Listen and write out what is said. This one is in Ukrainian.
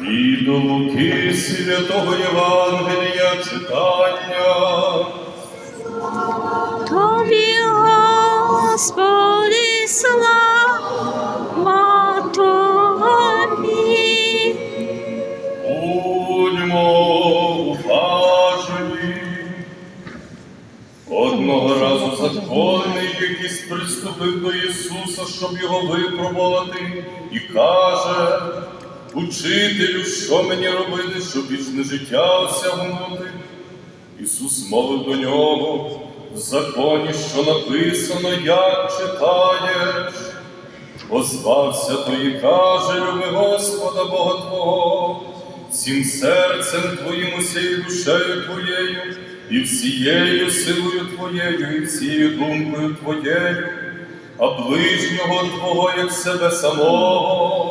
Від Луки Святого Євангелія читання. Тобі, Господи, слава Тобі. Будьмо уважні. Одного разу законник якийсь приступив до Ісуса, щоб його випробувати, і каже, Учителю, що мені робити, щоб вічне життя осягнути? Ісус мовив до нього, в законі, що написано, як читаєш. Озвався той і каже, люби Господа Бога Твого, всім серцем Твоїм, усією душею Твоєю, і всією силою Твоєю, і всією думкою Твоєю, а ближнього Твого, як себе самого.